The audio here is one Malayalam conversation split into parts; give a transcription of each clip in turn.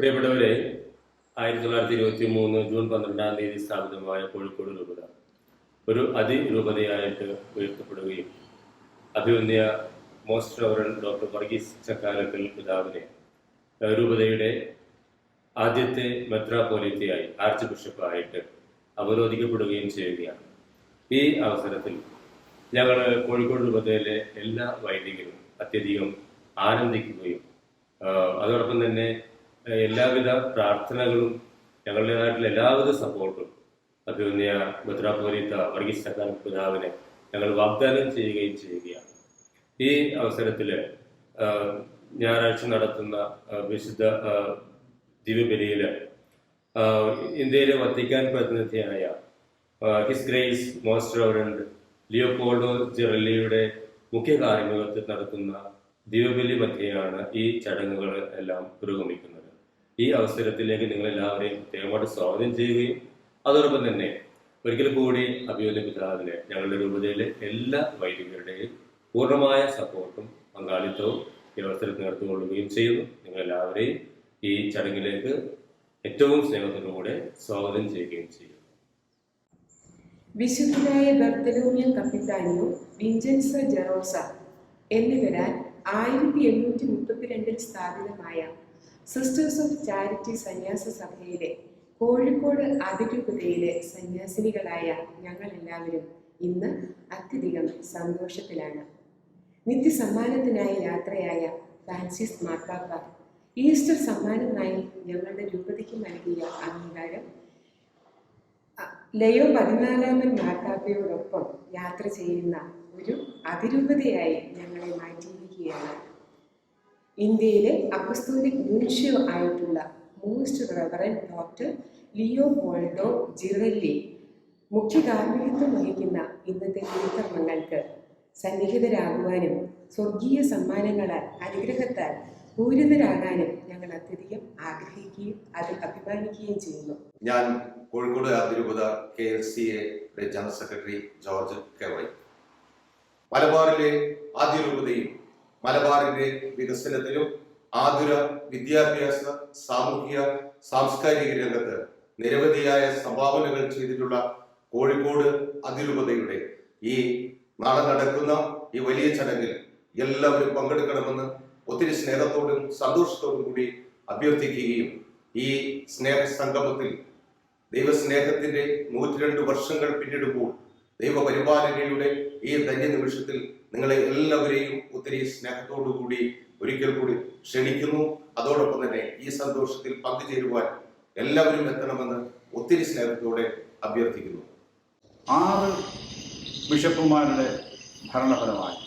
പ്രിയപ്പെട്ടവരെ ആയിരത്തി തൊള്ളായിരത്തി ഇരുപത്തി മൂന്ന് ജൂൺ പന്ത്രണ്ടാം തീയതി സ്ഥാപിതമായ കോഴിക്കോട് രൂപത. ഒരു അതിരൂപതയായിട്ട് ഉയർത്തപ്പെടുകയും അഭിവന്യ most reverend doctor Varghese Chakkalakkal പിതാവിനെ രൂപതയുടെ ആദ്യത്തെ മെത്രാപോലിത്തയായി ആർച്ച് ബിഷപ്പായിട്ട് അവരോധിക്കപ്പെടുകയും ചെയ്യുകയാണ്. ഈ അവസരത്തിൽ ഞങ്ങൾ കോഴിക്കോട് രൂപതയിലെ എല്ലാ വൈദികരും അത്യധികം ആനന്ദിക്കുകയും അതോടൊപ്പം തന്നെ എല്ലാവിധ പ്രാർത്ഥനകളും ഞങ്ങളുടേതായിട്ടുള്ള എല്ലാവിധ സപ്പോർട്ടും അഭിമന്യ ഭദ്രാപുരീത്ത വർഗീസ് സർക്കാർ പിതാവിനെ ഞങ്ങൾ വാഗ്ദാനം ചെയ്യുകയും ചെയ്യുകയാണ്. ഈ അവസരത്തിൽ ഞായറാഴ്ച നടത്തുന്ന വിശുദ്ധ ദിവ്യബലിയിൽ ഇന്ത്യയിലെ Vatican പ്രതിനിധിയായ his grace most reverend Leopoldo ജെറല്ലിയുടെ മുഖ്യ കാർമ്മികത്വത്തിൽ നടക്കുന്ന ദിവ്യബലി മധ്യയാണ് ഈ ചടങ്ങുകൾ എല്ലാം പുരോഗമിക്കുന്നത്. ഈ അവസരത്തിലേക്ക് നിങ്ങളെല്ലാവരെയും പ്രത്യേകമായിട്ട് സ്വാഗതം ചെയ്യുകയും അതോടൊപ്പം തന്നെ ഒരിക്കൽ കൂടി അഭിയോഗ്യ പിതാവിനെ ഞങ്ങളുടെ രൂപതയിലെ എല്ലാ വൈദികരുടെയും പൂർണമായ സപ്പോർട്ടും പങ്കാളിത്തവും ഈ അവസരത്തിൽ നടത്തിക്കൊള്ളുകയും ചെയ്യുന്നു. നിങ്ങളെല്ലാവരെയും ഈ ചടങ്ങിലേക്ക് ഏറ്റവും സ്നേഹത്തോടുകൂടെ സ്വാഗതം ചെയ്യുകയും ചെയ്യും വിശുദ്ധനായ ബർത്തലോമിയൻ കപ്പിത്താനിയോ വിഞ്ചൻസ ജെറോസ എന്നിവരാൽ ആയിരത്തി എണ്ണൂറ്റി മുപ്പത്തിരണ്ടിൽ സ്ഥാപിതമായ സിസ്റ്റേഴ്സ് ഓഫ് ചാരിറ്റി സന്യാസ സഭയിലെ കോഴിക്കോട് അതിരൂപതയിലെ സന്യാസിനികളായ ഞങ്ങൾ എല്ലാവരും ഇന്ന് അത്യധികം സന്തോഷത്തിലാണ്. നിത്യസമ്മാനത്തിനായി യാത്രയായ ഫ്രാൻസിസ് മാർപ്പാപ്പ ഈസ്റ്റർ സമ്മാനമായി ഞങ്ങളുടെ രൂപതയ്ക്ക് നൽകിയ അംഗീകാരം ലയോ പതിനാലാമൻ മാർപ്പാപ്പയോടൊപ്പം യാത്ര ചെയ്യുന്ന ഒരു അതിരൂപതയായി ഞങ്ങളെ മാറ്റിയിരിക്കുകയാണ്. ഇന്ത്യയിലെ അപ്പസ്തോലിക് മുൻഷ്യു ആയിട്ടുള്ള most reverend doctor Leopoldo Girelli മുഖ്യ കാർമ്മികത്വം വഹിക്കുന്ന ഇന്നത്തെ തിരുക്കർമ്മങ്ങൾക്ക് സന്നിഹിതരാകുവാനും സ്വർഗീയ സമ്മാനങ്ങളാൽ അനുഗ്രഹത്താൽ പൂരിതരാകാനും ഞങ്ങൾ അത്യധികം ആഗ്രഹിക്കുകയും അതിൽ അഭിമാനിക്കുകയും ചെയ്യുന്നു. ഞാൻ കോഴിക്കോട് അതിരൂപത K L C A general secretary George K Y മലബാറിലെ അതിരൂപതയും മലബാറിന്റെ വികസനത്തിലും ആതുര വിദ്യാഭ്യാസ സാമൂഹിക സാംസ്കാരിക രംഗത്ത് നിരവധിയായ സംഭാവനകൾ ചെയ്തിട്ടുള്ള കോഴിക്കോട് അതിരൂപതയുടെ ഈ നാളെ നടക്കുന്ന ഈ വലിയ ചടങ്ങിൽ എല്ലാവരും പങ്കെടുക്കണമെന്ന് ഒത്തിരി സ്നേഹത്തോടും സന്തോഷത്തോടും കൂടി അഭ്യർത്ഥിക്കുകയും ഈ സ്നേഹ സംഗമത്തിൽ ദൈവസ്നേഹത്തിന്റെ നൂറ്റിരണ്ട് വർഷങ്ങൾ പിന്നിടുമ്പോൾ ദൈവപരിപാലനയുടെ ഈ ധന്യ നിമിഷത്തിൽ നിങ്ങളെ എല്ലാവരെയും ഒത്തിരി സ്നേഹത്തോടു കൂടി ഒരിക്കൽ കൂടി ക്ഷണിക്കുന്നു. അതോടൊപ്പം തന്നെ ഈ സന്തോഷത്തിൽ പങ്കുചേരുവാൻ എല്ലാവരും എത്തണമെന്ന് ഒത്തിരി സ്നേഹത്തോടെ അഭ്യർത്ഥിക്കുന്നു. ആറ് ബിഷപ്പുമാരുടെ ഭരണഫലമായി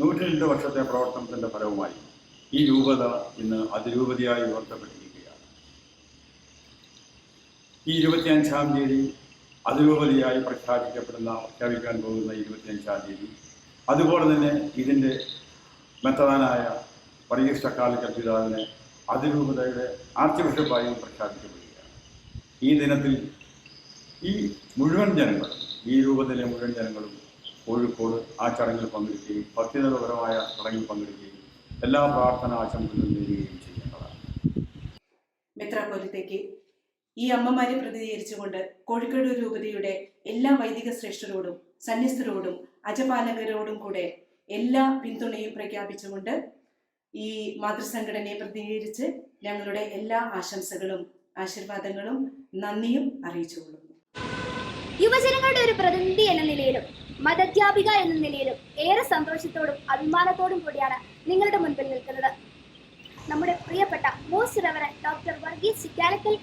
നൂറ്റി രണ്ട് വർഷത്തെ പ്രവർത്തനത്തിന്റെ ഫലവുമായി ഈ രൂപത ഇന്ന് അതിരൂപതയായി ഉയർത്തപ്പെട്ടിരിക്കുകയാണ്. ഈ ഇരുപത്തിയഞ്ചാം തീയതി അതിരൂപതയായി പ്രഖ്യാപിക്കപ്പെടുന്ന പ്രഖ്യാപിക്കാൻ പോകുന്ന ഇരുപത്തിയഞ്ചാം തീയതി അതുപോലെ തന്നെ ഇതിന്റെ മെത്തവാനായ വർഗീസ് ചക്കാലിക്കൽ പിതാവിനെ അതിരൂപതയുടെ ആർച്ച് ബിഷപ്പായും പ്രഖ്യാപിക്കപ്പെടുകയാണ്. ഈ ദിനത്തിൽ ഈ മുഴുവൻ ജനങ്ങളും ഈ രൂപത്തിലെ മുഴുവൻ ജനങ്ങളും കോഴിക്കോട് ആ ചടങ്ങിൽ പങ്കെടുക്കുകയും ഭക്തിനിർഭരമായ ചടങ്ങിൽ പങ്കെടുക്കുകയും എല്ലാ പ്രാർത്ഥന ആശംസകളും നേടുകയും ചെയ്യേണ്ടതാണ്. മെത്രാപ്പൊലിത്തേക്ക് ഈ അമ്മമാരെ പ്രതിനിധീകരിച്ചുകൊണ്ട് കോഴിക്കോട് രൂപതയുടെ എല്ലാ വൈദിക ശ്രേഷ്ഠരോടും സന്യസ്തരോടും അജപാലകരോടും കൂടെ എല്ലാ പിന്തുണയും പ്രഖ്യാപിച്ചുകൊണ്ട് ഈ മാതൃസംഘടനയെ പ്രതിനിധീകരിച്ച് ഞങ്ങളുടെ എല്ലാ ആശംസകളും ആശീർവാദങ്ങളും നന്ദിയും അറിയിച്ചുകൊള്ളുന്നു യുവജനങ്ങളുടെ ഒരു പ്രതിനിധി എന്ന നിലയിലും മതധ്യാപിക എന്ന നിലയിലും ഏറെ സന്തോഷത്തോടും അഭിമാനത്തോടും കൂടിയാണ് നിങ്ങളുടെ മുൻപിൽ നിൽക്കുന്നത്. നമ്മുടെ പ്രിയപ്പെട്ട മോസ്റ്റ് റെവറൻ ഡോക്ടർ വർഗീസ് പിതാവന്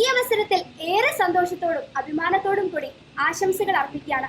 ഈ അവസരത്തിൽ ഏറെ സന്തോഷത്തോടും അഭിമാനത്തോടും കൂടി ആശംസകൾ അർപ്പിക്കുകയാണ്.